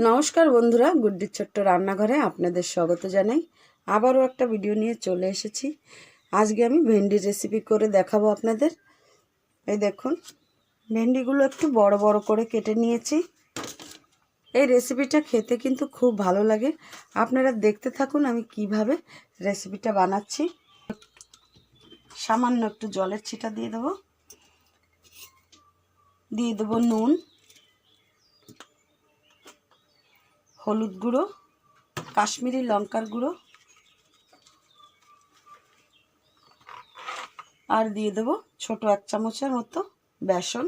নমস্কার বন্ধুরা, গুড্ডির ছোট্ট রান্নাঘরে আপনাদের স্বাগত জানাই। আবারও একটা ভিডিও নিয়ে চলে এসেছি। আজকে আমি ভেন্ডির রেসিপি করে দেখাবো আপনাদের। এই দেখুন, ভেন্ডিগুলো একটু বড় বড় করে কেটে নিয়েছি। এই রেসিপিটা খেতে কিন্তু খুব ভালো লাগে। আপনারা দেখতে থাকুন আমি কীভাবে রেসিপিটা বানাচ্ছি। সামান্য একটু জলের ছিটা দিয়ে দেবো। দিয়ে দেবো নুন। হলুদ গুঁড়ো, কাশ্মীরি লঙ্কার গুঁড়ো আর দিয়ে দেবো ছোট এক চামচের মতো বেসন।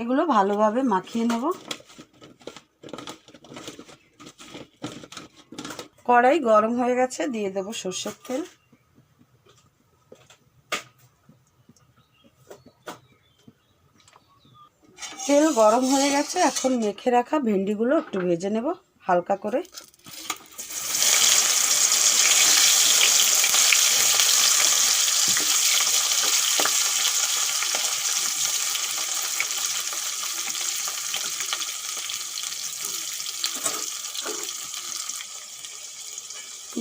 এগুলো ভালোভাবে মাখিয়ে নেব। কড়াই গরম হয়ে গেছে, দিয়ে দেবো সর্ষের তেল। তেল গরম হয়ে গেছে, এখন মেখে রাখা ভেন্ডিগুলো একটু ভেজে নেব হালকা করে।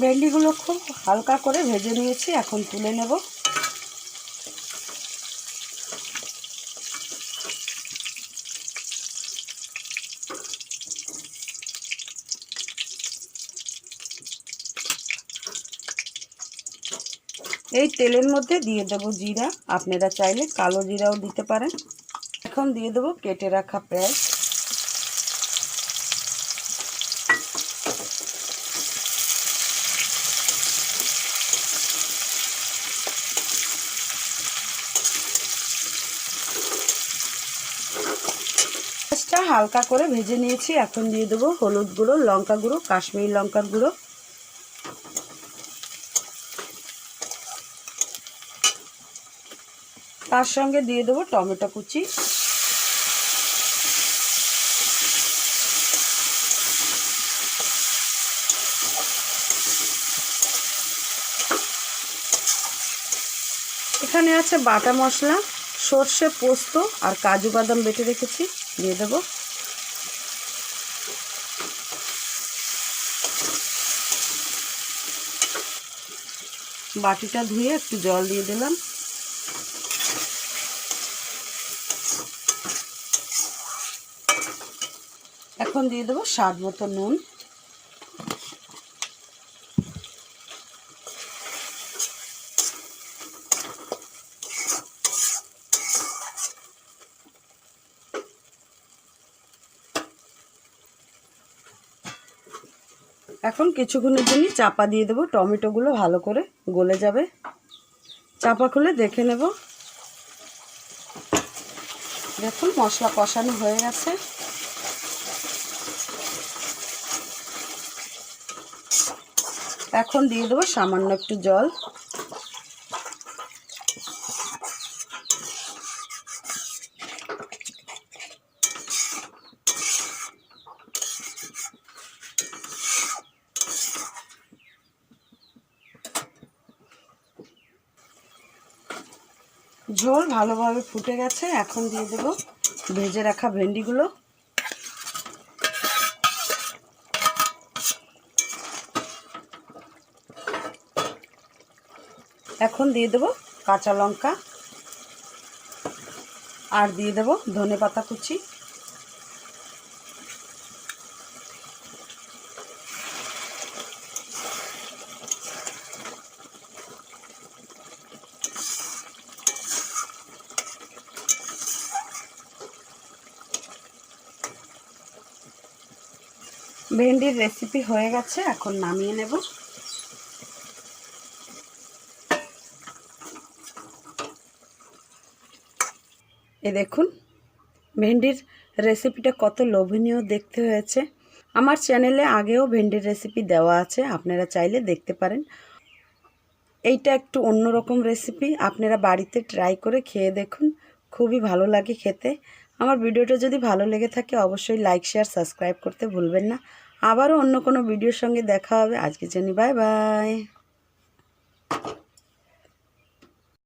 ভেন্ডিগুলো খুব হালকা করে ভেজে নিয়েছি, এখন তুলে নেব। এই তেলের মধ্যে দিয়ে দেব জিরা। আপনারা চাইলে কালো জিরাও দিতে পারেন। এখন দিয়ে দেবো কেটে রাখা পেঁয়াজ। পেঁয়াজটা হালকা করে ভেজে নিয়েছি। এখন দিয়ে দেবো হলুদ গুঁড়ো, লঙ্কা গুঁড়ো, কাশ্মীরি লঙ্কার গুঁড়ো। তার সঙ্গে দিয়ে দেবো টমেটো কুচি। এখানে আছে বাটা মশলা, সর্ষে পোস্ত আর কাজু বাদাম বেটে রেখেছি, দিয়ে দেবো। বাটিটা ধুয়ে একটু জল দিয়ে দিলাম। এখন দিয়ে দেবো স্বাদ মতো নুন। এখন কিছুক্ষণের জন্য চাপা দিয়ে দেবো, টমেটোগুলো ভালো করে গলে যাবে। চাপা খুলে দেখে নেব। দেখুন মশলা কষানো হয়ে গেছে। এখন দিয়ে দেবো সামান্য একটু জল। ঝোল ভালোভাবে ফুটে গেছে, এখন দিয়ে দেবো ভেজে রাখা ভেন্ডিগুলো। এখন দিয়ে দেবো কাঁচা লঙ্কা। আর দিয়ে দেবো ধনে পাতা কুচি। ভেন্ডির রেসিপি হয়ে গেছে, এখন নামিয়ে নেব। এ দেখুন, ভেন্ডির রেসিপিটা কত লোভনীয় দেখতে হয়েছে। আমার চ্যানেলে আগেও ভেন্ডির রেসিপি দেওয়া আছে, আপনারা চাইলে দেখতে পারেন। এইটা একটু অন্যরকম রেসিপি আপনারা বাড়িতে ট্রাই করে খেয়ে দেখুন, খুবই ভালো লাগে খেতে। আমার ভিডিওটা যদি ভালো লেগে থাকে, অবশ্যই লাইক শেয়ার সাবস্ক্রাইব করতে ভুলবেন না। আবারও অন্য কোনো ভিডিওর সঙ্গে দেখা হবে। আজকে জানি বাই বাই